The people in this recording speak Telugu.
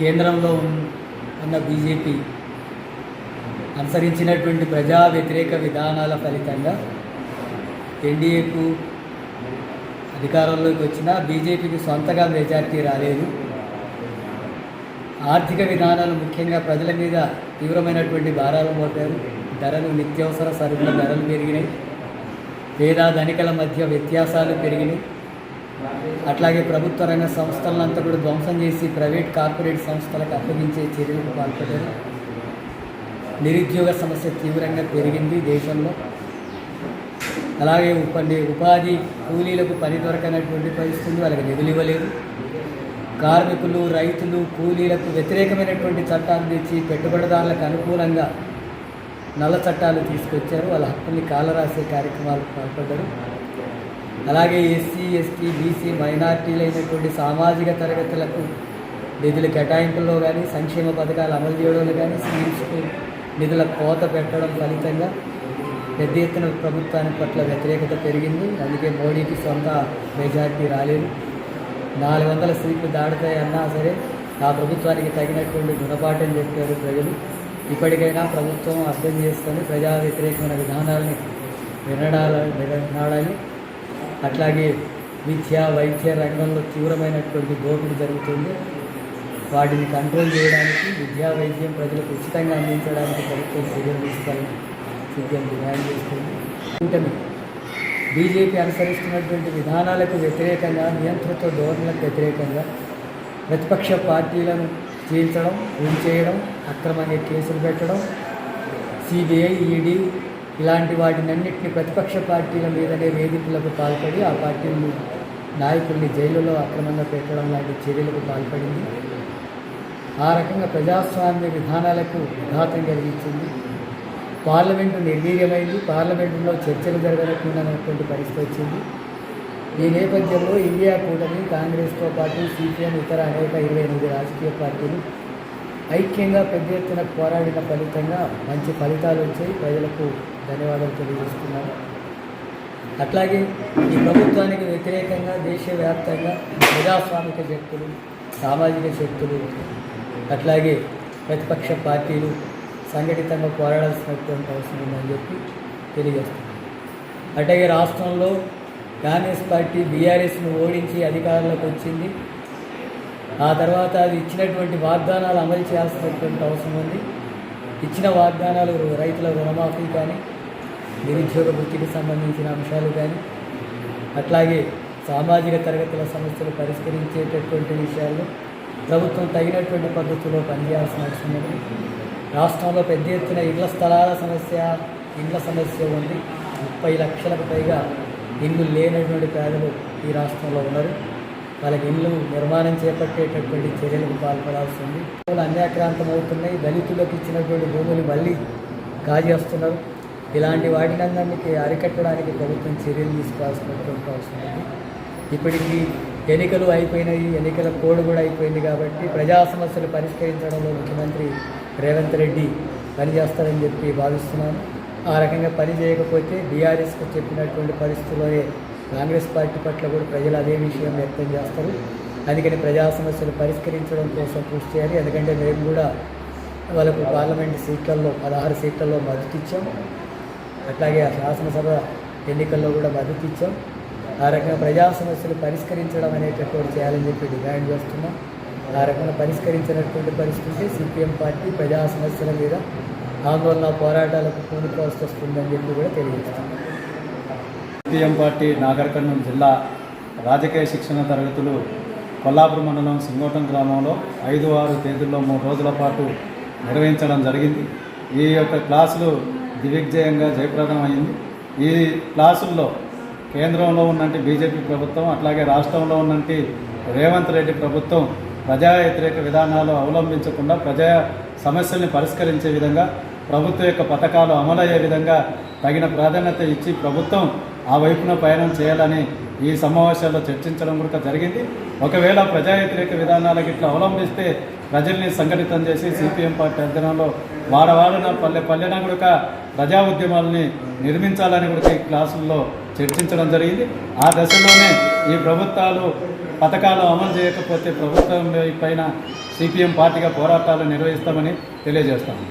కేంద్రంలో ఉన్న- బీజేపీ అనుసరించినటువంటి ప్రజా వ్యతిరేక విధానాల ఫలితంగా ఎన్డీఏకు అధికారంలోకి వచ్చిన బీజేపీకి సొంతగా మెజార్టీ రాలేదు. ఆర్థిక విధానాలు ముఖ్యంగా ప్రజల మీద తీవ్రమైనటువంటి భారాలు మోపారు. ధరలు నిత్యావసర సరుకుల ధరలు పెరిగినాయి. పేద ధనికల మధ్య వ్యత్యాసాలు పెరిగినాయి. అట్లాగే ప్రభుత్వ రంగ సంస్థలంతా కూడా ధ్వంసం చేసి ప్రైవేట్ కార్పొరేట్ సంస్థలకు అప్పగించే చర్యలకు పాల్పడ్డారు. నిరుద్యోగ సమస్య తీవ్రంగా పెరిగింది దేశంలో. అలాగే కొన్ని ఉపాధి కూలీలకు పని దొరకనటువంటి పరిస్థితులు వాళ్ళకి నిధులు ఇవ్వలేదు కార్మికులు రైతులు కూలీలకు వ్యతిరేకమైనటువంటి చట్టాలు తెచ్చి పెట్టుబడిదారులకు అనుకూలంగా నల్ల చట్టాలు తీసుకొచ్చారు. వాళ్ళ హక్కుల్ని కాలరాసే కార్యక్రమాలకు పాల్పడ్డారు. అలాగే ఎస్సీ ఎస్టీ బీసీ మైనార్టీలైనటువంటి సామాజిక తరగతులకు నిధుల కేటాయింపుల్లో కానీ సంక్షేమ పథకాలు అమలు చేయడంలో కానీ స్కీమ్స్కు నిధుల కోత పెట్టడం ఫలితంగా పెద్ద ఎత్తున ప్రభుత్వానికి పట్ల వ్యతిరేకత పెరిగింది. అందుకే మోడీకి సొంత మెజార్టీ రాలేదు. నాలుగు వందల సీట్లు దాడుతాయన్నా సరే నా ప్రభుత్వానికి తగినటువంటి గుణపాఠం చెప్పారు ప్రజలు. ఇప్పటికైనా ప్రభుత్వం అర్థం చేసుకొని ప్రజా వ్యతిరేకమైన విధానాలని వినడాల వినడాలని అట్లాగే విద్య వైద్య రంగంలో తీవ్రమైనటువంటి దోపిడీ జరుగుతుంది. వాటిని కంట్రోల్ చేయడానికి విద్యా వైద్యం ప్రజలకు ఉచితంగా అందించడానికి ప్రభుత్వం చర్యలు తీసుకోవాలని సీఎం డిమాండ్ చేస్తుంది. కూటమి బీజేపీ అనుసరిస్తున్నటువంటి విధానాలకు వ్యతిరేకంగా నియంత్రిత ధోరణులకు వ్యతిరేకంగా ప్రతిపక్ష పార్టీలను చీల్చడం చేయడం అక్రమంగా కేసులు పెట్టడం సిబిఐ ఈడీ ఇలాంటి వాటినన్నింటినీ ప్రతిపక్ష పార్టీల మీదనే వేధింపులకు పాల్పడి ఆ పార్టీ నాయకుల్ని జైలులో అక్రమంగా పెట్టడం లాంటి చర్యలకు పాల్పడింది. ఆ రకంగా ప్రజాస్వామ్య విధానాలకు విఘాతం కలిగించింది. పార్లమెంటు నిర్వీర్యమైంది. పార్లమెంటులో చర్చలు జరగనటువంటి పరిస్థితి వచ్చింది. ఈ నేపథ్యంలో ఇండియా కూటమి కాంగ్రెస్తో పాటు సిపిఎం ఇతర అనేక ఇరవై ఎనిమిది రాజకీయ పార్టీలు ఐక్యంగా పెద్ద ఎత్తున పోరాడిన ఫలితంగా మంచి ఫలితాలు వచ్చాయి. ప్రజలకు ధన్యవాదాలు తెలియజేస్తున్నాను. అట్లాగే ఈ ప్రభుత్వానికి వ్యతిరేకంగా దేశవ్యాప్తంగా ప్రజాస్వామిక శక్తులు సామాజిక శక్తులు అట్లాగే ప్రతిపక్ష పార్టీలు సంఘటితంగా పోరాడాల్సినటువంటి అవసరం ఉందని చెప్పి తెలియజేస్తున్నాను. అట్లాగే రాష్ట్రంలో కాంగ్రెస్ పార్టీ బీఆర్ఎస్ను ఓడించి అధికారంలోకి వచ్చింది. ఆ తర్వాత అది ఇచ్చినటువంటి వాగ్దానాలు అమలు చేయాల్సినటువంటి అవసరం ఉంది. ఇచ్చిన వాగ్దానాలు రైతుల రుణమాఫీ కానీ నిరుద్యోగ వృత్తికి సంబంధించిన అంశాలు కానీ అట్లాగే సామాజిక తరగతుల సమస్యలు పరిష్కరించేటటువంటి విషయాల్లో ప్రభుత్వం తగినటువంటి పద్ధతిలో పనిచేయాల్సిన అవసరం ఉంది. రాష్ట్రంలో పెద్ద ఎత్తున ఇళ్ళ స్థలాల సమస్య ఇండ్ల సమస్య ఉంది. ముప్పై లక్షలకు పైగా ఇల్లు లేనటువంటి పేదలు ఈ రాష్ట్రంలో ఉన్నారు. వాళ్ళకి ఇండ్లు నిర్మాణం చేపట్టేటటువంటి చర్యలకు పాల్పడాల్సి ఉంది. భూములు అన్యాక్రాంతం అవుతున్నాయి. దళితులకు ఇచ్చినటువంటి భూములు మళ్ళీ కాజేస్తున్నారు ఇలాంటి వాటినందరికీ అరికట్టడానికి ప్రభుత్వం చర్యలు తీసుకోవాల్సినటువంటి అవసరం ఉంది. ఇప్పటికీ ఎన్నికలు అయిపోయినాయి. ఎన్నికల కోడ్ కూడా అయిపోయింది కాబట్టి ప్రజా సమస్యలు పరిష్కరించడంలో ముఖ్యమంత్రి రేవంత్ రెడ్డి పనిచేస్తారని చెప్పి భావిస్తున్నాను ఆ రకంగా పని చేయకపోతే బీఆర్ఎస్కు చెప్పినటువంటి పరిస్థితుల్లోనే కాంగ్రెస్ పార్టీ పట్ల కూడా ప్రజలు అదే విషయం వ్యక్తం చేస్తారు. అందుకని ప్రజా సమస్యలు పరిష్కరించడం కోసం కృషి చేయాలి. ఎందుకంటే మేము కూడా వాళ్ళకు పార్లమెంట్ సీట్లలో పదహారు సీట్లలో మద్దతు ఇచ్చాం. అట్లాగే ఆ శాసనసభ ఎన్నికల్లో కూడా మద్దతు ఇచ్చాం. ఆ రకంగా ప్రజా సమస్యలు పరిష్కరించడం అనేటటువంటి చేయాలని చెప్పి డిమాండ్ చేస్తున్నాం. ఆ రకంగా పరిష్కరించినటువంటి పరిస్థితి సిపిఎం పార్టీ ప్రజా సమస్యల మీద ఆందోళన పోరాటాలకు పూనుకోవాల్సి వస్తుందని చెప్పి కూడా తెలియజేస్తున్నాం. సిపిఎం పార్టీ నాగర్ జిల్లా రాజకీయ శిక్షణ తరగతులు కొల్లాపురం మండలం సింగోటం గ్రామంలో ఐదు ఆరు తేదీల్లో మూడు రోజుల పాటు నిర్వహించడం జరిగింది. ఈ యొక్క క్లాసులు దిగ్విజయంగా జయప్రదం అయింది ఈ క్లాసుల్లో కేంద్రంలో ఉన్నంటి బీజేపీ ప్రభుత్వం అట్లాగే రాష్ట్రంలో ఉన్నంటి రేవంత్ రెడ్డి ప్రభుత్వం ప్రజా వ్యతిరేక విధానాలు అవలంబించకుండా ప్రజా సమస్యల్ని పరిష్కరించే విధంగా ప్రభుత్వం యొక్క పథకాలు అమలయ్యే విధంగా తగిన ప్రాధాన్యత ఇచ్చి ప్రభుత్వం ఆ వైపున ప్రయాణం చేయాలని ఈ సమావేశాల్లో చర్చించడం కూడా జరిగింది. ఒకవేళ ప్రజా వ్యతిరేక విధానాలకు ఇట్లా అవలంబిస్తే ప్రజల్ని సంఘటితం చేసి సిపిఎం పార్టీ అధ్యయనంలో వాడవాడన పల్లె పల్లెన కూడా ప్రజా ఉద్యమాలని నిర్మించాలని కూడా ఈ క్లాసుల్లో చర్చించడం జరిగింది. ఆ దశలోనే ఈ ప్రభుత్వాలు పథకాలు అమలు చేయకపోతే ప్రభుత్వం పైన సిపిఎం పార్టీగా పోరాటాలు నిర్వహిస్తామని తెలియజేస్తాము.